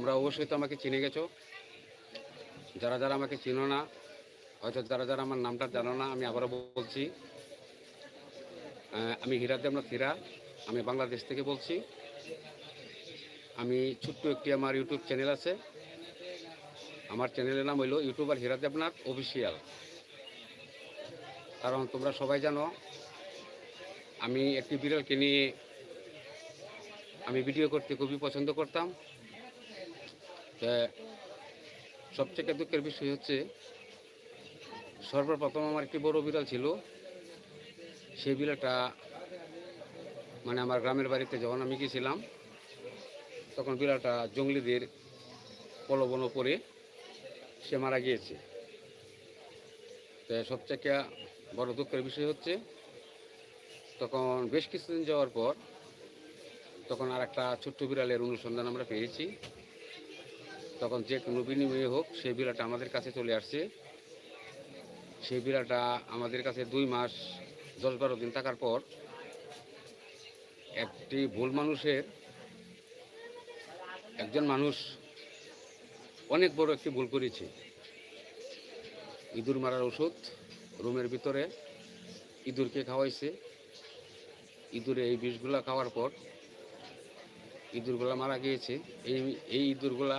তোমরা অবশ্যই তো আমাকে চিনে গেছো। যারা যারা আমাকে চিনো না, হয়তো যারা যারা আমার নামটা জানো না, আমি আবারও বলছি আমি হীরা দেবনাথ হীরা আমি বাংলাদেশ থেকে বলছি। আমি ছোট্ট একটি আমার ইউটিউব চ্যানেল আছে। আমার চ্যানেলের নাম হইল ইউটিউবার হীরা দেবনাথ অফিসিয়াল। কারণ তোমরা সবাই জানো, আমি একটি বিড়ালকে নিয়ে আমি ভিডিও করতে খুবই পছন্দ করতাম। তা সবথেকে দুঃখের বিষয় হচ্ছে, সর্বপ্রথম আমার একটি বড় বিড়াল ছিল। সেই বিড়ালটা মানে আমার গ্রামের বাড়িতে যখন আমি গেছিলাম তখন বিড়ালটা জঙ্গলিদের প্রলোভন পরে সে মারা গিয়েছে। তো সবথেকে বড় দুঃখের বিষয় হচ্ছে, তখন বেশ কিছুদিন যাওয়ার পর তখন আর একটা ছোট্ট বিড়ালের অনুসন্ধান আমরা পেয়েছি। তখন যে কোনো বিনিময়ে হোক, সেই বিড়ালটা আমাদের কাছে চলে আসছে। সেই বিড়ালটা আমাদের কাছে দুই মাস, দশ বারো দিন থাকার পর একটি ভুল মানুষের একজন মানুষ অনেক বড় একটি ভুল করেছে। ইঁদুর মারার ওষুধ রুমের ভিতরে ইঁদুরকে খাওয়াইছে। ইঁদুরে এই বিষগুলা খাওয়ার পর ইঁদুরগুলা মারা গিয়েছে। এই এই ইঁদুরগুলা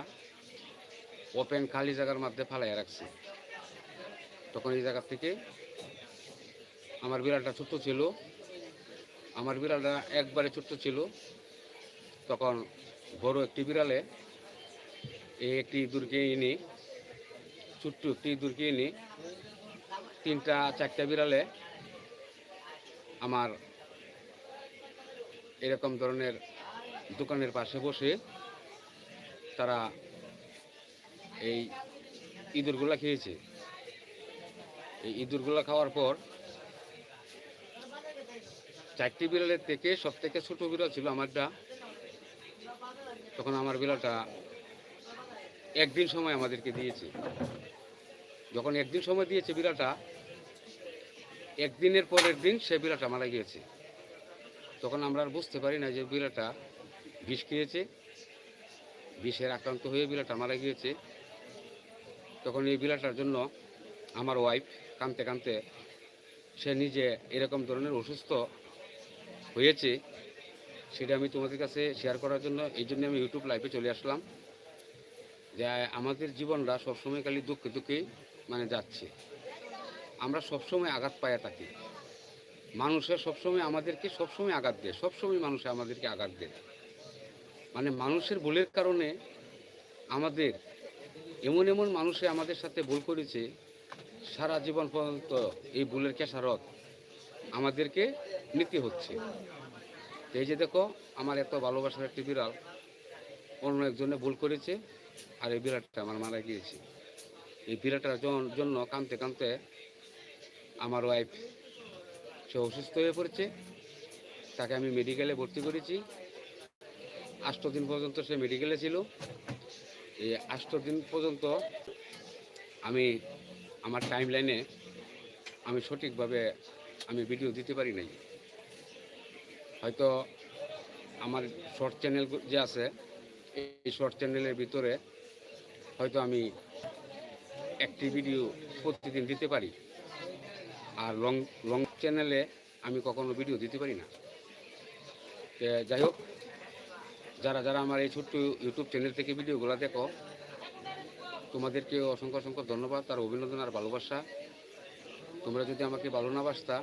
ওপেন খালি জায়গার মধ্যে ফালাইয়া রাখছে। তখন এই জায়গা থেকে আমার বিড়ালটা ছোট্ট ছিল। আমার বিড়ালটা একবারে ছোট্ট ছিল। তখন বড় একটি বিড়ালে এই একটি ইঁদুরকে এনে ছোট্ট একটি ইঁদুরকে এনে তিনটা, চারটা বিড়ালে আমার এরকম ধরনের দোকানের পাশে বসে তারা এই ইঁদুরগুলা খেয়েছে। এই ইঁদুরগুলা খাওয়ার পর চারটি বিড়ালের থেকে সব থেকে ছোটো বিড়াল ছিল আমারটা। তখন আমার বিড়ালটা একদিন সময় আমাদেরকে দিয়েছে। যখন একদিন সময় দিয়েছে বিড়ালটা, একদিনের পরের দিন সে বিড়ালটা মারা গিয়েছে। তখন আমরা আর বুঝতে পারি না যে বিড়ালটা বিষ খেয়েছে, বিষের আক্রান্ত হয়ে বিড়ালটা মারা গিয়েছে। তখন এই বিড়ালটার জন্য আমার ওয়াইফ কাঁদতে কাঁদতে সে নিজে এরকম ধরনের অসুস্থ হয়েছে, সেটা আমি তোমাদের কাছে শেয়ার করার জন্য, এই জন্য আমি ইউটিউব লাইভে চলে আসলাম, যে আমাদের জীবনটা সবসময় খালি দুঃখে দুঃখে মানে যাচ্ছে। আমরা সবসময় আঘাত পাইয়া থাকি। মানুষের সবসময় আমাদেরকে সবসময় আঘাত দেয়, সবসময় মানুষে আমাদেরকে আঘাত দেয়। মানে মানুষের ভুলের কারণে আমাদের এমন এমন মানুষে আমাদের সাথে ভুল করেছে, সারা জীবন পর্যন্ত এই ভুলের খেসারত আমাদেরকে নিতে হচ্ছে। এই যে দেখো, আমার এত ভালোবাসার একটি বিড়াল, অন্য একজনে ভুল করেছে, আর এই বিড়ালটা আমার মারা গিয়েছে। এই বিড়ালটার জন্য কাঁদতে কাঁদতে আমার ওয়াইফ সে অসুস্থ হয়ে পড়েছে। তাকে আমি মেডিকেলে ভর্তি করেছি। আষ্ট দিন পর্যন্ত সে মেডিকেলে ছিল। এই আষ্ট দিন পর্যন্ত আমি আমার টাইম লাইনে আমি সঠিকভাবে আমি ভিডিও দিতে পারি নাই। হয়তো আমার শর্ট চ্যানেল যে আছে, এই শর্ট চ্যানেলের ভিতরে হয়তো আমি একটি ভিডিও প্রতিদিন দিতে পারি। আর লং লং চ্যানেলে আমি কখনো ভিডিও দিতে পারি না। যাই হোক যারা যারা আমার এই ছোট্ট ইউটিউব চ্যানেল থেকে ভিডিওগুলো দেখো, তোমাদেরকে অসংখ্য অসংখ্য ধন্যবাদ আর অভিনন্দন আর ভালোবাসা। তোমরা যদি আমাকে ভালো না বাসতা,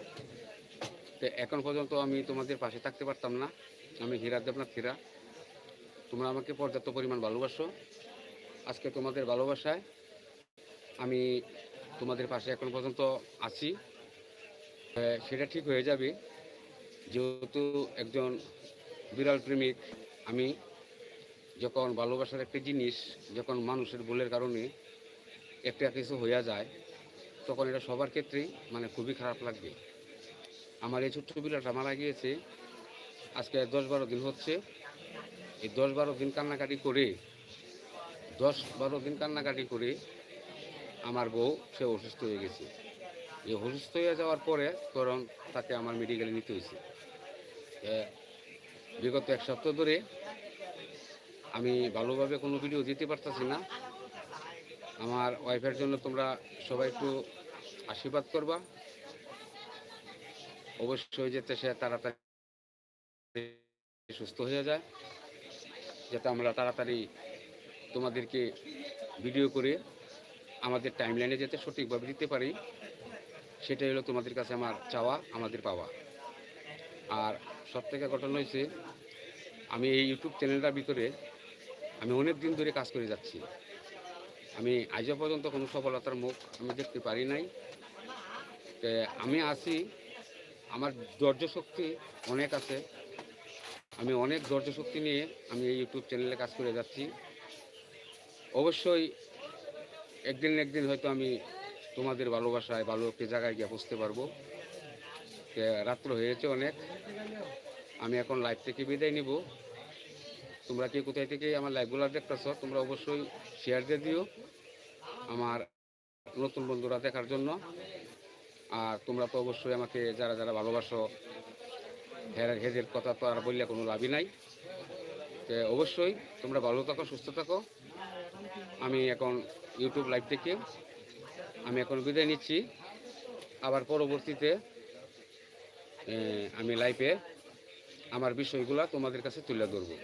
তো এখন পর্যন্ত আমি তোমাদের পাশে থাকতে পারতাম না। আমি হীরা দেবনাথ হীরা। তোমরা আমাকে পর্যাপ্ত পরিমাণ ভালোবাসো। আজকে তোমাদের ভালোবাসায় আমি তোমাদের পাশে এখন পর্যন্ত আছি। সেটা ঠিক হয়ে যাবে। যেহেতু একজন বিড়াল প্রেমিক আমি যখন ভালোবাসার একটা জিনিস যখন মানুষের ভুলের কারণে একটা কিছু হইয়া যায়, তখন এটা সবার ক্ষেত্রেই মানে খুবই খারাপ লাগবে। আমার এই ছোট্ট বিলাটা মারা গিয়েছে, আজকে দশ বারো দিন হচ্ছে। এই দশ বারো দিন কান্নাকাটি করে, দশ বারো দিন কান্নাকাটি করে আমার বউ সে অসুস্থ হয়ে গেছে। এই অসুস্থ হয়ে যাওয়ার পরে তখন তাকে আমার মেডিকেলে নিতে হয়েছে। বিগত এক সপ্তাহ ধরে আমি ভালোভাবে কোনো ভিডিও দিতে পারতেছি না। আমার ওয়াইফের জন্য তোমরা সবাই একটু আশীর্বাদ করবা। অবশ্যই যাতে সে তাড়াতাড়ি সুস্থ হয়ে যায়, যাতে আমরা তাড়াতাড়ি তোমাদেরকে ভিডিও করে আমাদের টাইম লাইনে যাতে সঠিকভাবে দিতে পারি, সেটাই হলো তোমাদের কাছে আমার চাওয়া, আমাদের পাওয়া। আর সব থেকে ঘটনা হয়েছে আমি এই ইউটিউব চ্যানেলটার ভিতরে আমি অনেক দিন ধরে কাজ করে যাচ্ছি। আমি আজও পর্যন্ত কোনো সফলতার মুখ আমি দেখতে পারি নাই। আমি আছি, আমার ধৈর্য শক্তি অনেক আছে। আমি অনেক ধৈর্য শক্তি নিয়ে আমি এই ইউটিউব চ্যানেলে কাজ করে যাচ্ছি। অবশ্যই একদিন একদিন হয়তো আমি তোমাদের ভালোবাসায় ভালো একটি জায়গায় গিয়ে বুঝতে পারব। রাত্র হয়েছে অনেক। আমি এখন লাইভ থেকে বিদায় নিব। তোমরা কি কোথায় থেকে আমার লাইভগুলো দেখতেছ, তোমরা অবশ্যই শেয়ার দিয়ে দিও আমার নতুন বন্ধুরা দেখার জন্য। আর তোমরা তো অবশ্যই আমাকে যারা যারা ভালোবাসো, হের হেজের কথা তো আর বললে কোনো লাভই নাই। তো অবশ্যই তোমরা ভালো থাকো, সুস্থ থাকো। আমি এখন ইউটিউব লাইভ থেকে আমি এখন বিদায় নিচ্ছি। আবার পরবর্তীতে আমি লাইভে আমার বিষয়গুলো তোমাদের কাছে তুলে ধরবো।